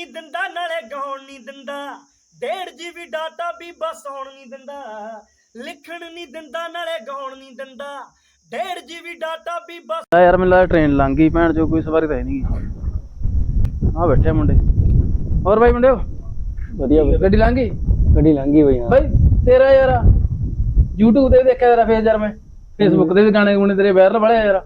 ਨਹੀਂ ਦਿੰਦਾ ਨਾਲੇ ਗਾਉਣ ਨਹੀਂ ਦਿੰਦਾ। ਡੇਢ ਜੀਬੀ ਡਾਟਾ ਵੀ ਬਸ ਆਉਣ ਨਹੀਂ ਦਿੰਦਾ। ਲਿਖਣ ਨਹੀਂ ਦਿੰਦਾ ਨਾਲੇ ਗਾਉਣ ਨਹੀਂ ਦਿੰਦਾ। ਡੇਢ ਜੀਬੀ ਡਾਟਾ ਵੀ ਬਸ ਆ ਯਾਰ ਮੈਨੂੰ ਲੱਗਦਾ ਟ੍ਰੇਨ ਲੰਘ ਗਈ ਭੈਣ ਜੋ ਕੋਈ ਸਵਾਰੀ ਤਾਂ ਹੈ ਨਹੀਂ ਆ ਬੈਠੇ ਮੁੰਡੇ। ਹੋਰ ਬਾਈ ਮੁੰਡਿਓ? ਵਧੀਆ ਬਈ। ਗੱਡੀ ਲੰਘ ਗਈ? ਗੱਡੀ ਲੰਘੀ ਬਈ ਹਾਂ। ਬਾਈ ਤੇਰਾ ਯਾਰ YouTube ਤੇ ਵੀ ਦੇਖਿਆ ਤੇਰਾ ਫੇਸ ਯਾਰ ਮੈਂ। Facebook ਤੇ ਵੀ ਗਾਣੇ ਗੁਣੇ ਤੇਰੇ ਵਾਇਰਲ ਵਾਲੇ ਆ ਯਾਰ।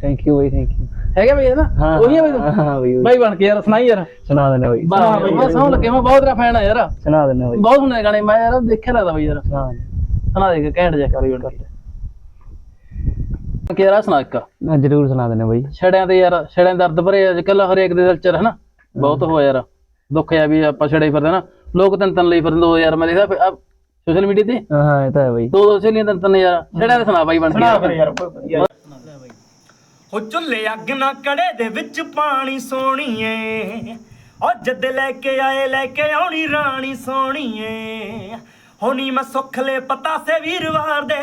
ਥੈਂਕ ਯੂ ਬਈ ਥੈਂਕ ਯੂ ਹੈਗੇ ਬਈ ਨਾ? ਹਾਂ ਉਹੀ ਆ ਬਈ ਤੂੰ? ਹਾਂ ਬਈ ਉਹੀ। ਬਾਈ ਬਣ ਕੇ ਯਾਰ ਸੁਣਾਈ ਯਾਰ। ਸੁਣਾ ਦਿੰਦੇ ਬਈ। ਵਾਹ ਬਈ ਮੈਂ ਸੌਂ ਲੱਗੇ ਮੈਂ ਬਹੁਤ ਤੇਰਾ ਫੈਨ ਆ ਯਾਰ। ਸੁਣਾ ਦਿੰਦੇ ਬਈ। ਬਹੁਤ ਸੁਣੇ ਗਾਣੇ ਮੈਂ ਯਾਰ ਦੇਖਿਆ ਲੱਗਦਾ ਬਈ ਯਾਰ। ਸੁਣਾ ਸੁਣਾ ਦੇ ਘੈਂਟ ਜਿਹਾ ਕਰੀ ਬਣ ਕੇ ਯਾਰ ਆਹ ਸੁਣਾ ਇੱਕ। ਨਾ ਜ਼ਰੂਰ ਸੁਣਾ ਦਿੰਦੇ ਬਈ। ਛੜਿਆਂ ਤੇ ਯਾਰ ਛੜਿਆਂ ਦੇ ਦਰਦ ਭਰੇ ਅੱਜ ਕੱਲ ਹਰੇਕ ਦੇ ਦਿਲ ਚ ਹੈ ਨਾ। ਬਹੁਤ ਹੋਇਆ ਯਾਰ। ਦੁੱਖ ਆ ਵੀ ਆਪਾਂ ਛੜੇ ਫਿਰਦੇ ਨਾ। ਲੋਕ ਤਿੰਨ ਤਿੰਨ ਲਈ ਫਿਰਦੇ ਦੋ ਯਾਰ ਮੈਂ ਦੇਖਿਆ ਸੋਸ਼ਲ ਮੀਡੀਆ ਤੇ। ਹਾਂ ਹਾਂ ਇਹ ਤਾਂ ਹੈ ਬਈ। ਦੋ ਦੋ ਸਹੇਲੀਆਂ ਤਿੰਨ ਤਿੰਨ ਯਾਰ ਛੜਿਆਂ ਦੇ ਸੁਣਾ ਬਾਈ ਬਣ ਕੇ ਯਾਰ। ਹੋ ਚੁੱਲੇ ਅੱਗ ਨਾ ਕੜੇ ਦੇ ਵਿੱਚ ਪਾਣੀ ਸੋਣੀਏ। ਉਹ ਜਦ ਲੈ ਕੇ ਆਏ, ਲੈ ਕੇ ਆਉਣੀ ਰਾਣੀ ਸੋਣੀਏ। ਹੋ ਨੀ ਮੈਂ ਸੁੱਖ ਪਤਾ ਸੇ ਵੀਰਵਾਰ ਦੇ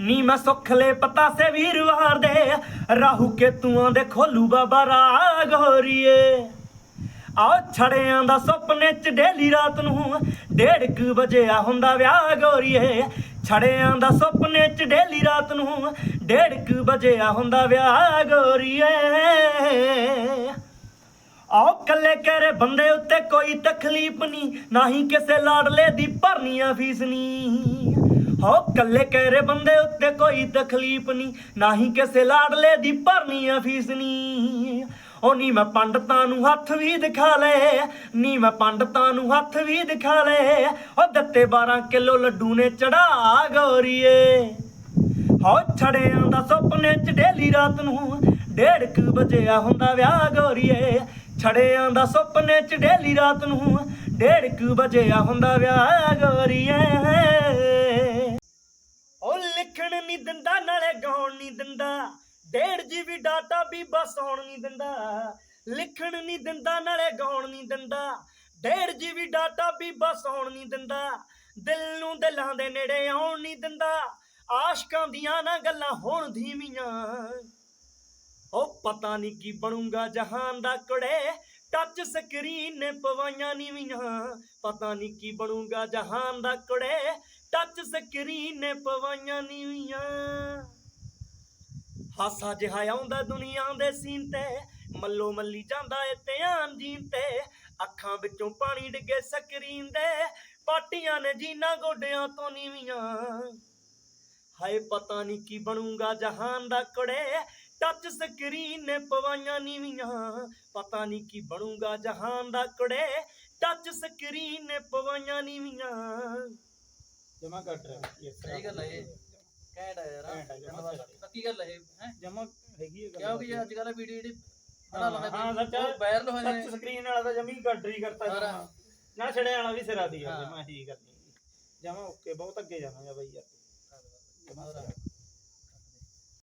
ਨੀ ਮੈਂ ਸੁੱਖ ਪਤਾ ਸੇ ਵੀਰਵਾਰ ਦੇ ਰਾਹੂ ਕੇ ਤੂਆਂ ਦੇ ਖੋਲੂ ਬਾਬਾ ਰਾਗ ਹੋਰੀਏ। ਆਓ ਛੜਿਆਂ ਦਾ ਸੁਪਨੇ ਚ ਡੇਲੀ ਰਾਤ ਨੂੰ ਡੇਢ ਕੁ ਵਜੇ ਆ ਹੁੰਦਾ ਵਿਆਹ ਗੋਰੀਏ। ਛੜਿਆਂ ਦਾ ਸੁਪਨੇ ਚ ਡੇਲੀ ਰਾਤ ਨੂੰ ਡੇਢ ਕੁ ਵਜੇ ਆ ਹੁੰਦਾ ਵਿਆਹ ਗੋਰੀਏ। ਆਓ ਕੱਲੇ ਕਰੇ ਬੰਦੇ ਉੱਤੇ ਕੋਈ ਤਕਲੀਫ ਨਹੀਂ, ਨਾ ਹੀ ਕਿਸੇ ਲਾਡਲੇ ਦੀ ਭਰਨੀਆਂ ਆ ਫੀਸ ਨਹੀਂ। ਹੋ ਕੱਲੇ ਕਰੇ ਬੰਦੇ ਉੱਤੇ ਕੋਈ ਤਕਲੀਫ ਨਹੀਂ, ਨਾ ਹੀ ਕਿਸੇ ਲਾਡਲੇ ਦੀ ਭਰਨੀਆਂ ਆ ਫੀਸ ਨਹੀਂ। ਉਹ ਨੀ ਮੈਂ ਪੰਡਤਾਂ ਨੂੰ ਹੱਥ ਵੀ ਦਿਖਾ ਲੈ, ਨੀ ਮੈਂ ਪੰਡਤਾਂ ਨੂੰ ਹੱਥ ਵੀ ਦਿਖਾ ਲੈ। ਉਹ ਦਿੱਤੇ 12 ਕਿਲੋ ਲੱਡੂ ਨੇ ਚੜਾ ਗੋਰੀਏ। ਹੋ ਛੜਿਆਂ ਦਾ ਸੁਪਨੇ ਚ ਡੇਲੀ ਰਾਤ ਨੂੰ ਡੇਢ ਕੁ ਵਜੇ ਆ ਹੁੰਦਾ ਵਿਆਹ ਗੋਰੀਏ। ਛੜਿਆਂ ਦਾ ਸੁਪਨੇ ਚ ਡੇਲੀ ਰਾਤ ਨੂੰ ਡੇਢ ਕੁ ਵਜੇ ਆ ਹੁੰਦਾ ਵਿਆਹ ਗੋਰੀਏ। ਉਹ ਲਿਖਣ ਨਹੀਂ ਦਿੰਦਾ, ਨਾਲੇ ਗਾਉਣ ਨਹੀਂ ਦਿੰਦਾ। ਡੇਢ ਜੀਬੀ ਡਾਟਾ ਵੀ ਬਸ ਆਉਣ ਨਹੀਂ ਦਿੰਦਾ, ਲਿਖਣ ਨਹੀਂ ਦਿੰਦਾ, ਨਾਲੇ ਗਾਉਣ ਨਹੀਂ ਦਿੰਦਾ। ਡੇਢ ਜੀਬੀ ਡਾਟਾ ਵੀ ਬਸ ਆਉਣ ਨਹੀਂ ਦਿੰਦਾ, ਦਿਲ ਨੂੰ ਦਿਲਾਂ ਦੇ ਨੇੜੇ ਆਉਣ ਨਹੀਂ ਦਿੰਦਾ। ਆਸ਼ਕਾਂ ਦੀਆਂ ਨਾ ਗੱਲਾਂ ਹੋਣ ਧੀਮੀਆਂ। ਉਹ ਪਤਾ ਨਹੀਂ ਕੀ ਬਣੂਗਾ ਜਹਾਨ ਦਾ ਕੁੜੇ ਟੱਚ ਸਕਰੀਨ ਨੇ ਪਵਾਈਆਂ ਨੀਵੀਆਂ। ਪਤਾ ਨਹੀਂ ਕੀ ਬਣੂਗਾ ਜਹਾਨ ਦਾ ਕੁੜੇ ਟੱਚ ਸਕਰੀਨ ਨੇ ਪਵਾਈਆਂ ਨੀਵੀਆਂ। ਹਾਸਾ ਜਿਹਾ ਆਉਂਦਾ ਦੁਨੀਆ ਦੇ ਸੀਨ ਤੇ। ਮੱਲੋ ਮੱਲੀ ਜਾਂਦਾ ਏ ਧਿਆਨ ਜੀਨ ਤੇ। ਅੱਖਾਂ ਵਿੱਚੋਂ ਪਾਣੀ ਡਿੱਗੇ ਸਕਰੀਨ ਦੇ। ਪਾਟੀਆਂ ਨੇ ਜੀਨਾ ਗੋਡਿਆਂ ਤੋਂ ਨੀਵੀਆਂ। ਹਾਏ ਪਤਾ ਨਹੀਂ ਕੀ ਬਣੂਗਾ ਜਹਾਨ ਦਾ ਕੁੜੇ ਟੱਚ ਸਕਰੀਨ ਨੇ ਪਵਾਈਆਂ ਨੀਵੀਆਂ। ਪਤਾ ਨਹੀਂ ਕੀ ਬਣੂਗਾ ਜਹਾਨ ਦਾ ਕੁੜੇ ਟੱਚ ਸਕਰੀਨ ਨੇ ਪਵਾਈਆਂ ਨੀਵੀਆਂ। ਜਮਾ ਕੱਟ ਰਿਹਾ ਸਹੀ ਗੱਲ ਹੈ ਇਹ। ਘੈਂਟ ਆ ਯਾਰ ਘੈਂਟ ਆ ਜਮਾਂ ਸਹੀ। ਪੱਕੀ ਗੱਲ ਹੈ ਹੈ ਜਮਾ ਹੈਗੀ ਹੈ ਕਿਉਂਕਿ ਅੱਜ ਕੱਲ ਵੀਡੀਓ ਜਿਹੜੀ ਹਾਂ, ਹਾਂ, ਸੱਚ ਹੈ। ਵਾਇਰਲ ਹੋਏ ਨੇ ਟੱਚ ਸਕਰੀਨ ਵਾਲਾ ਤਾਂ ਜਮੀ ਕਰਤਾ ਸਾਰਾ। ਜਮਾਂ। ਨਾ ਛੜਿਆ ਵਾਲਾ ਵੀ ਸਿਰਾ ਦੀ ਹਾਂ। ਜਮਾ ਹੀ ਕਰਨੀ ਜਮਾ ਓਕੇ ਬਹੁਤ ਅੱਗੇ ਜਾਣਾ ਹੈ ਬਈ ਯਾਰ ਜਮਾਂ।